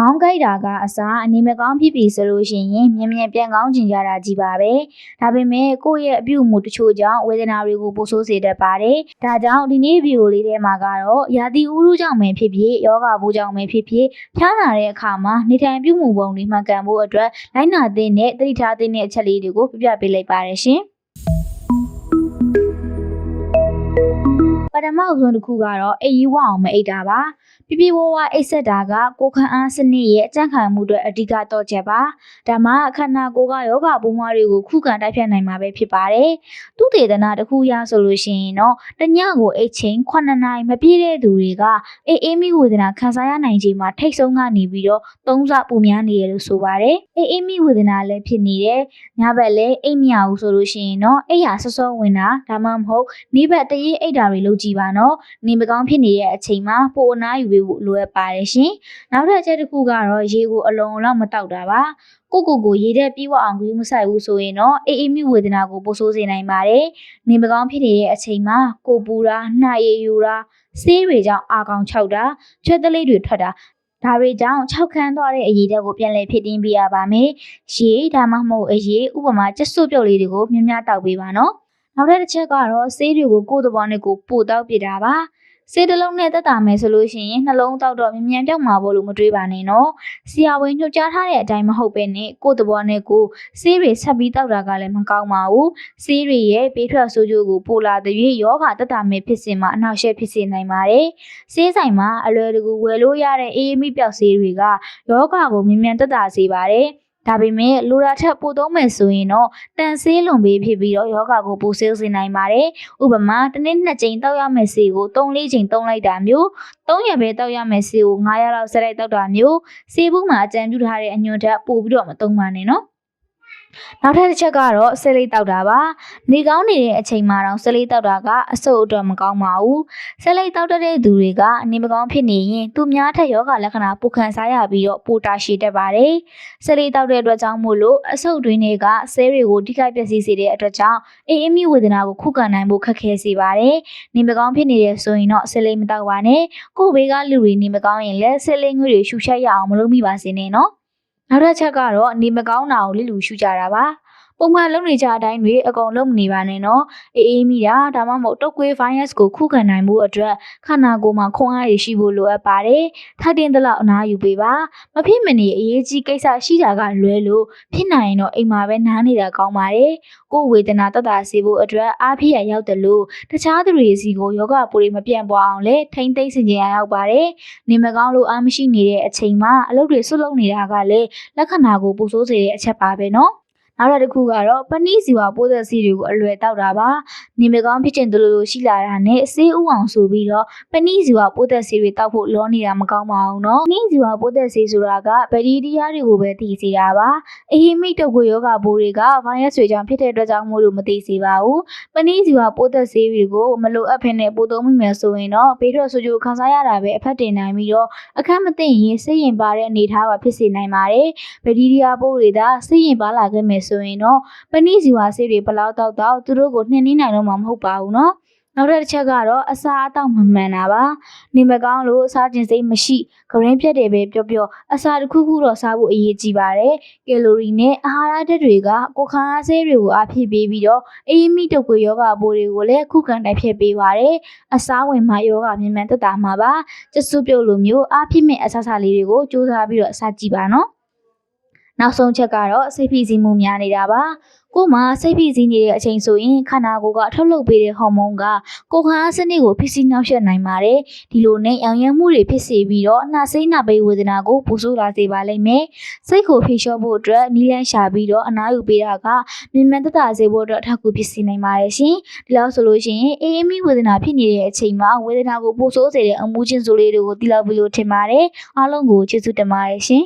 ခေါင်းကိုက်တာကအစားအနေမကောင်းဖြစ်ပြီဆိုလို့ရှိရင်မြင်မြင်ပြန်ကောင်းကျင်ကြတာကြီးပါပဲဒါပေမဲ့ကိုယ့်ရဲ့အပြုအမူတချို့ကြောင့်ဝေဒနာတွေကိုပိုဆိုးစေတတ်ပါတယ်ဒါကြောင့်ဒီနေ့ဗီဒီယိုလေးထဲမှာကတော့ရာသီဥတုကြောင့်ပဲဖြစ်ဖြစ်ယောဂဘူးကြောင့်ပဲဖြစ်ဖြစ်ဖျားနာတဲ့အခါမှာနေထိုင်ပြုမှုပုံတွေမှန်ကန်ဖို့အတွက်လိုက်နာသင့်တဲ့သတိထားသင့်တဲ့အချက်လေးတွေကိုပြပြပေးလိုက်ပါတယ်ရှင် ထမအဆုံးတစ်ခုကတော့အေးရီဝအောင်မအိတ်တာပါပြပြဝဝအိတ်ဆက်တာကကိုခန့်အားစနစ်ရဲ့အကြံခံမှုတွေအဓိကတော့ချက်ပါဒါမှခန္ဓာကိုယ်ကယောဂပုံမတွေကိုခုခံတိုက်ဖြတ်နိုင်မှာပဲဖြစ်ပါတယ်သူတေသနာတစ်ခုရဆိုလို့ရှိရင်တော့တညကိုအိတ်ချင်း9နိုင်မပြည့်တဲ့သူတွေကအေးအေးမိဝေဒနာခံစားရနိုင်ချိန်မှာထိတ်ဆုံးကနေပြီးတော့သုံးဆပူများနေရလို့ဆိုပါတယ်အေးအေးမိဝေဒနာလည်းဖြစ်နေတယ်ညဘက်လည်းအိတ်မရဘူးဆိုလို့ရှိရင်တော့အိတ်ရဆော့ဆော့ဝင်တာဒါမှမဟုတ်နေ့ဘက်တရေအိတ်တာတွေလုပ်ကြည့်ကြည်ပါနော်။နေမကောင်းဖြစ်နေတဲ့အချိန်မှာပိုအနားယူပေးဖို့လိုအပ်ပါတယ်ရှင်။နောက်ထပ်အချက်တစ်ခုကတော့ရေကိုအလုံးလောက်မတောက်တာပါ။ကိုကိုကိုရေတဲ့ပြေးဝအောင်ကြီးမဆိုင်ဘူးဆိုရင်တော့အေးအေးမြဝေဒနာကိုပိုဆိုးစေနိုင်ပါတယ်။နေမကောင်းဖြစ်နေတဲ့အချိန်မှာကိုပူတာ၊နှာရည်ယူတာ၊ဆေးတွေကြောင့်အာကောင်ခြောက်တာ၊ချွတ်တလေးတွေထွက်တာဒါတွေကြောင့်၆ခန်းသွားတဲ့အရေးတွေကိုပြန်လည်ဖြစ်တင်းပြရပါမယ်။ရေဒါမှမဟုတ်အရေးဥပမာကျဆုပ်ပြုတ်လေးတွေကိုများများတောက်ပေးပါနော်။ နောက်ထပ်တစ်ချက်ကတော့ဆေးတွေကိုကိုယ့်သဘောနဲ့ကိုယ်ပို့တောက်ပြတာပါစေတလုံးနဲ့တက်တာမယ်ဆိုလို့ရှိရင်နှလုံးတောက်တော့မြန်မြန်ပြောက်မှာပေါ့လို့မတွေးပါနဲ့နော်။ဆရာဝန်ညွှန်ကြားထားတဲ့အတိုင်းမဟုတ်ပဲနဲ့ကိုယ်သဘောနဲ့ကိုဆေးတွေဆက်ပြီးတောက်တာကလည်းမကောင်းပါဘူး။ဆေးတွေရဲ့ဘေးထွက်ဆိုးကျိုးကိုပိုလာတဲ့၍ယောဂတက်တာမယ်ဖြစ်စဉ်မှာအနှောက်အယှက်ဖြစ်စေနိုင်ပါတယ်။ဆေးဆိုင်မှာအလွယ်တကူဝယ်လို့ရတဲ့အေးအမိပျောက်ဆေးတွေကယောဂကိုမြန်မြန်တက်တာစေပါတယ်။ ဒါပေမဲ့လိုရာထက်ပိုသုံးမယ်ဆိုရင်တော့တန်ဆေးလွန်ပေးဖြစ်ပြီးတော့ယောဂကိုပိုဆေးစေနိုင်ပါတယ်။ဥပမာတစ်နေ့နှစ်ကြိမ်တောက်ရမယ့်ဆေးကို3-4ကြိမ်တောက်လိုက်တာမျိုး3ရက်ပဲတောက်ရမယ့်ဆေးကို9ရက်လောက်ဆက်လိုက်တောက်တာမျိုးဆေးဘူးမှာအကြံပြုထားတဲ့အညွှန်ထက်ပိုပြီးတော့မသုံးပါနဲ့နော်။ နောက်ထပ်တစ်ချက်ကတော့ဆေးလေးတောက်တာပါနေကောင်းနေတဲ့အချိန်မှာတော့ဆေးလေးတောက်တာကအဆုပ်အတွက်မကောင်းပါဘူးဆေးလေးတောက်တဲ့သူတွေကနေမကောင်းဖြစ်နေရင်သူများထက်ယောဂလက္ခဏာပိုခံစားရပြီးတော့ပိုတာရှည်တတ်ပါတယ်ဆေးလေးတောက်တဲ့အတွက်ကြောင့်မို့လို့အဆုပ်တွင်းတွေကဆေးတွေကိုထိခိုက်ပျက်စီးစေတဲ့အတွက်ကြောင့်အေးအမိဝေဒနာကိုခုခံနိုင်ဖို့ခက်ခဲစေပါတယ်နေမကောင်းဖြစ်နေတယ်ဆိုရင်တော့ဆေးလေးမတောက်ပါနဲ့ကိုယ့်ဘေးကလူတွေနေမကောင်းရင်လည်းဆေးလေးငွေတွေရှူချက်ရအောင်မလုပ်မိပါစေနဲ့နော် နောက်တစ်ချက်ကတော့နေမကောင်းတာကိုလိလူရှုကြတာပါ ပုံမှန်လုပ်နေကြအတိုင်းတွေအကုန်လုံးမနေပါနဲ့နော်အေးအေးမိတာဒါမှမဟုတ်တုတ်ကွေး virus ကိုခုခံနိုင်မှုအတွက်ခန္ဓာကိုယ်မှာခွန်အားရရှိဖို့လိုအပ်ပါတယ်ထိုက်တင်သလောက်အနားယူပေးပါမဖြစ်မနေအရေးကြီးကိစ္စရှိတာကလွဲလို့ဖြစ်နိုင်ရင်တော့အိမ်မှာပဲနားနေတာကောင်းပါတယ်ကိုယ်ဝေဒနာတက်တာစေဖို့အတွက်အားဖြစ်ရရောက်တယ်လို့တခြားသူတွေစီကိုယောဂပူတွေမပြန့်ပွားအောင်လဲထိမ့်သိမ့်စင်ကြရရောက်ပါတယ်နေမကောင်းလို့အားမရှိနေတဲ့အချိန်မှာအလုပ်တွေဆွတ်လုံနေတာကလည်းလက္ခဏာကိုပူဆိုးစေတဲ့အချက်ပါပဲနော် နောက်တစ်ခုကတော့ပဏိစီဝါပိုးသက်စီတွေကိုအလွယ်တောက်တာပါနေမကောင်းဖြစ်ခြင်းတို့လိုရှိလာတာနဲ့ဆေးဥအောင်ဆိုပြီးတော့ပဏိစီဝါပိုးသက်စီတွေတောက်ဖို့လောနေတာမကောင်းပါဘူးနော်ပဏိစီဝါပိုးသက်စီဆိုတာကဗီဒီယားတွေကိုပဲတည်စေတာပါအေးမိတုပ်ကိုယောဂပိုးတွေကဗိုင်းရပ်စ်တွေကြောင့်ဖြစ်တဲ့အတွက်ကြောင့်မို့လို့မတည်စေပါဘူးပဏိစီဝါပိုးသက်စီတွေကိုမလိုအပ်ဖြစ်နေပိုးသုံးမိမယ်ဆိုရင်တော့ဘေးထွက်ဆိုးကျိုးခံစားရတာပဲအဖက်တင်နိုင်ပြီးတော့အခက်မသိရင်စိတ်ရင်ပါတဲ့အနေအထားပါဖြစ်စေနိုင်ပါတယ်ဗီဒီယားပိုးတွေဒါစိတ်ရင်ပါလာခဲ့မယ်ဆိုရင်တော့ပဏိဇီဝဆေးတွေဘလောက်တောက်တောက်သူတို့ကိုနှင်းနှင်းနိုင်တော့မှာမဟုတ်ပါဘူးနော်နောက်တစ်ချက်ကတော့အစာအသောက်မမှန်တာပါနေမကောင်းလို့စားခြင်းစိတ်မရှိဂရင်းပြတ်တယ်ပဲပြောပြောအစာတစ်ခုခုတော့စားဖို့အရေးကြီးပါတယ်ကယ်လိုရီနဲ့အာဟာရဓာတ်တွေကကိုယ်ခန္ဓာဆေးတွေကိုအားဖြည့်ပေးပြီးတော့အေးမိတုပ်ကွေးယောဂပိုးတွေကိုလည်းခုခံတိုက်ဖျက်ပေးပါတယ်အစာဝင်မှယောဂမြန်မြန်သက်သာမှာပါကျဆူပြုတ်လိုမျိုးအားဖြည့်မဲ့အစာစားလေးတွေကိုစူးစမ်းပြီးတော့အစာကြည့်ပါနော် နောက်ဆုံးချက်ကတော့စိတ်ဖိစီးမှုများနေတာပါကိုယ်မှာစိတ်ဖိစီးနေတဲ့အချိန်ဆိုရင်ခန္ဓာကိုယ်ကထုတ်လုပ်ပေးတဲ့ဟော်မုန်းကကိုယ်ခါစနစ်ကိုဖြစ်စီနှောက်ယှက်နိုင်ပါတယ်ဒီလိုနဲ့ရောင်ရမ်းမှုတွေဖြစ်စေပြီးတော့နှာစိမ့်နှာပိတ်ဝေဒနာကိုပူဆိုးလာစေပါလိမ့်မယ်စိတ်ကိုဖိလျှော့ဖို့အတွက်နီးလန်းရှာပြီးတော့အနားယူပေးတာကမြင်မြန်သက်သာစေဖို့အတွက်အထောက်အကူဖြစ်စေနိုင်ပါတယ်ရှင်ဒီလောက်ဆိုလို့ရှိရင်အေးအေးမီဝေဒနာဖြစ်နေတဲ့အချိန်မှာဝေဒနာကိုပူဆိုးစေတဲ့အမှုချင်းစိုးလေးတွေကိုသိလောက်ပြီးလို့ထင်ပါတယ်အားလုံးကိုကျေးဇူးတင်ပါတယ်ရှင်